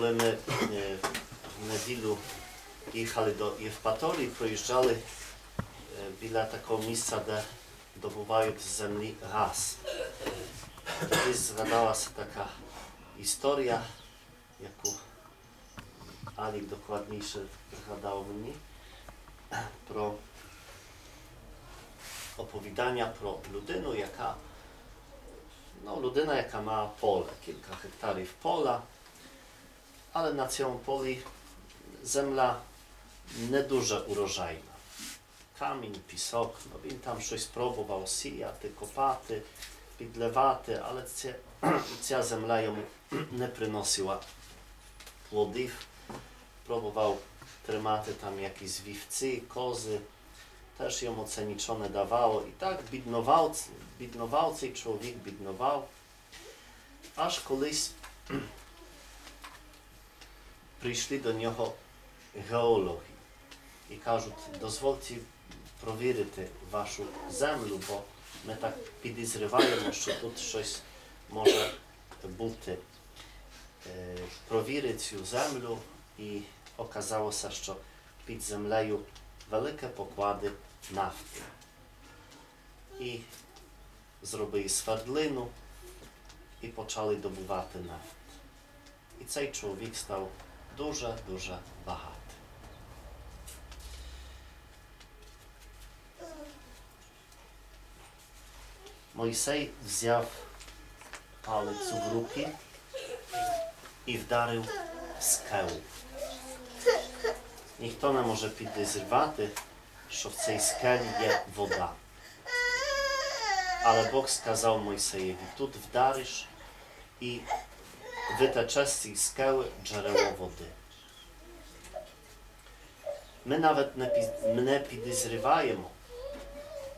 коли ми в неділю їхали до Євпаторії, проїжджали біля такого місця, де добувають з землі газ. Тоді згадалася така історія, яку Алік докладніше пригадав мені, про opowiadania pro ludynu, jaka, no, ludyna, jaka ma pole, kilka hektarów pola, ale na poli zemla nieduże urożajna. Kamień, pisok, no i tam coś spróbował siaty kopaty, bidlewaty, ale ta zemla jemu nie przynosiła płodów. Próbował trematy tam jakieś zwiwcy, kozy, też ją oceniczone dawało i tak bidnowałcy, bidnowałcy i człowiek bidnował, aż koleś прийшли до нього геологи і кажуть, дозвольте провірити вашу землю, бо ми так підізриваємо, що тут щось може бути. Провірити цю землю і оказалося, що під землею велике поклади нафти. І зробили свердлину і почали добувати нафту. І цей чоловік став дуже-дуже багато. Мойсей взяв палицю в руки і вдарив скелу. Ніхто не може підозрювати, що в цій скелі є вода. Але Бог сказав Мойсеєві, тут вдариш і wyteczastej skały źreło wody. Ми навіть не підозріваємо,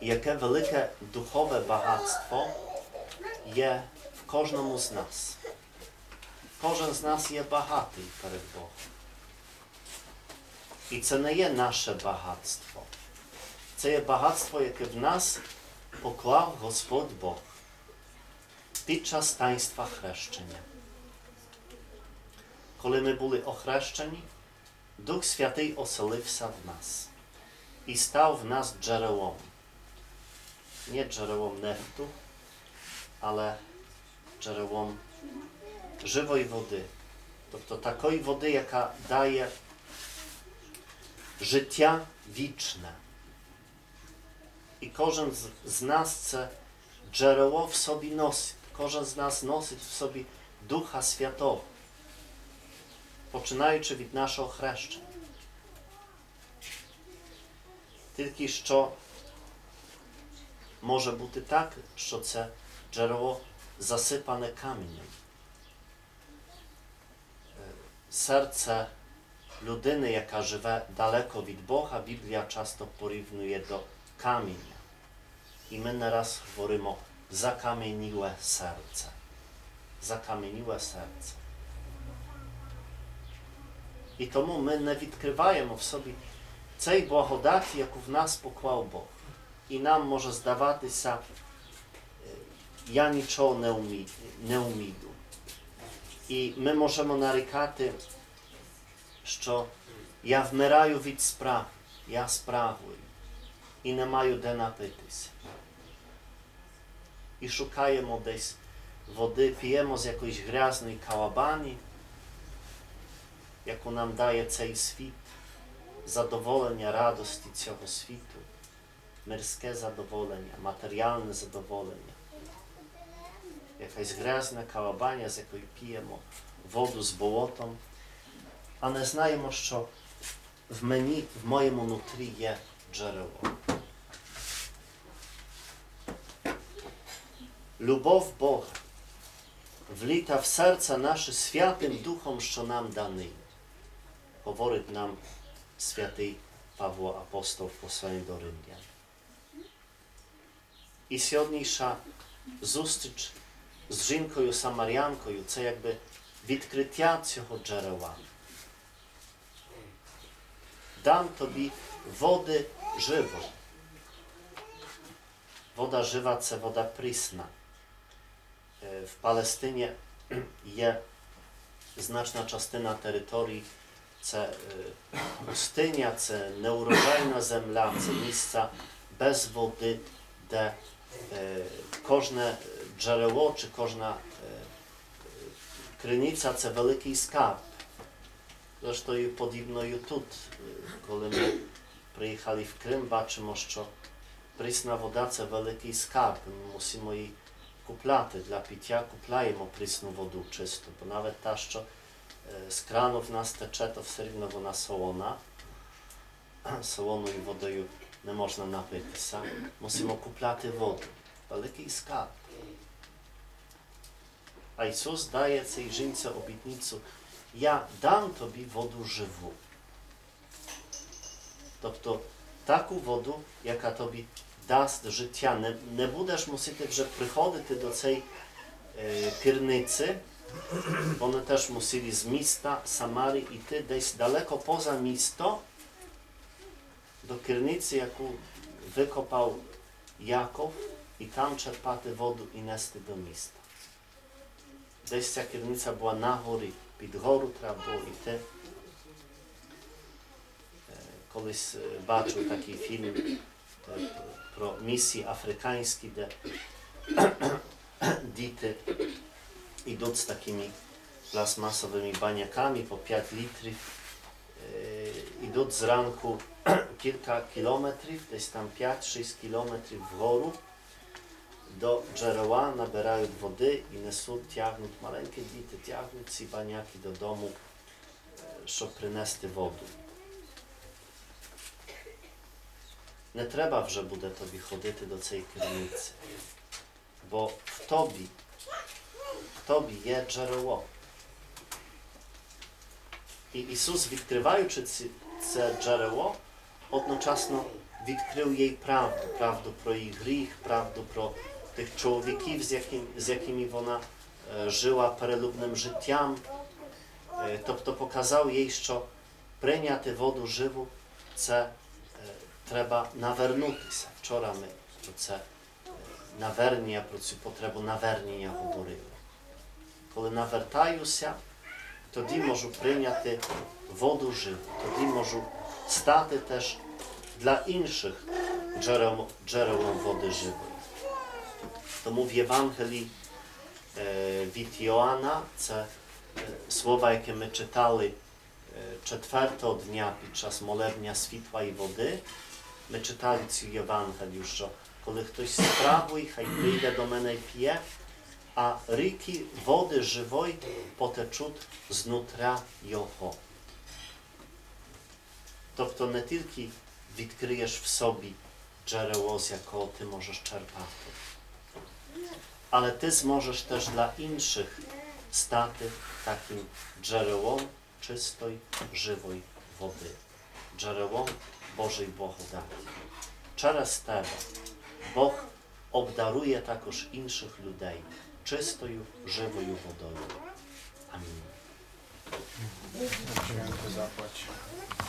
яке велике духове багатство є в кожному з нас. Кожен з нас є багатий перед Богом. І це не є наше багатство. Це є багатство, яке в нас поклав Господь Бог під час таїнства хрещення. коли ми були охрещені, Дух Святий оселився в нас і став в нас джерелом. Не джерелом нефту, але джерелом живої води, тобто такої води, яка дає життя вічне. І кожен з нас це джерело в собі носить. Кожен з нас носить в собі Духа Святого починаючи від нашого хрещення. Тільки що може бути так, що це джерело засипане камінням. Серце людини, яка живе далеко від Бога, Біблія часто порівнює до каміння. І ми naraz говоримо закам'яніле серце. Закам'яніле серце. I tomu my nie odkrywajemy w sobie co tej błahodati, jak w nas pokłał Bóg. I nam może zdawać się, e, ja niczego nie I my możemy narykać, że ja w wmeraju od spraw, ja sprawuję i nie mają de napytyć. I szukajemy gdzieś wody, pijemy z jakiejś grzeznej kałabani, яку нам дає цей світ, задоволення радості цього світу, мирське задоволення, матеріальне задоволення, якась грязна калабаня, з якої п'ємо воду з болотом, а не знаємо, що в мені, в моєму нутрі є джерело. Любов Бога вліта в серце наше Святим Духом, що нам даний. poworyt nam Święty Pawło Apostoł w posłaniu do Rymian. I siodniejsza zustycz z Rzymką i Samarianką, co jakby witkrytia cioho dżerała. Dam Tobie wody żywo. Woda żywa, to woda prisna. E, w Palestynie je znaczna część terytorii C y, pustynia, C neurowalna zemla, C miejsca bez wody, D y, kożne drzewo, czy kożna y, krynica, C wielki skarb. Zresztą i podobno i tu, kiedy my przyjechali w Krym, zobaczymy, że prysna woda, C wielki skarb. musimy jej kuplaty, dla picia kuplajemy prysną wodę czystą, bo nawet ta, co... E, z kranów na steczę to w srebrnego na solona. Solonu i wodę nie można napytać Musimy kupić wodę. Wielki skarb. A Jezus daje tej żyńce obietnicę. Ja dam Tobie wodę żywą. Tobto taką wodę, jaka Tobie dasz życia. Nie, nie będziesz musiał, że przychody Ty do tej e, piernicy, Вони теж мусили з міста Самари йти десь далеко поза місто до керниці, яку викопав Яков, і там черпати воду і нести до міста. Десь ця керниця була на горі, під гору треба було йти. Колись бачив такий фільм про місії африканські, де діти idąc z takimi plastmasowymi baniakami po 5 litrów, yy, idąc z ranku kilka kilometrów, to jest tam 5-6 kilometrów w górę, do Dżeroła nabierają wody i nesą tiagnąć maleńkie dity, tiagnąć i baniaki do domu, co yy, przynesty Nie trzeba, że będę tobie chodyty do tej krynicy, bo w tobie kto je czerło. I Jezus witkrywajuczy czerło, odnoczasno witkrył jej prawdę, prawdę pro jej grich, prawdę pro tych człowieków, z, jakimi ona e, żyła perelubnym życiem, e, to, pokazał jej, że prenia tę wodę żywą, co e, trzeba nawernuty Wczoraj my to co e, nawernia, potrzebu nawernienia w коли навертаюся, тоді можу прийняти воду живу, тоді можу стати теж dla inszych dżerem, wody żywej. To mówi Ewangelii e, Witioana, від це e, słowa, jakie my czytali e, czwartego dnia czas molebnia światła i wody. My czytali цю Євангелію, що коли хтось з правої, хай прийде до мене і п'є, a ryki wody żywoj z nutra joho. To kto nie tylko widkryjesz w sobie dżereło, z jako ty możesz czerpać, ale ty możesz też dla innych staty takim dżereło czystoj, żywoj wody. Dżereło Bożej Bohodaki. Czeraz teraz Boh obdaruje takoż innych ludzi czysto i żywo i wodowo. Amen. Dziękuję za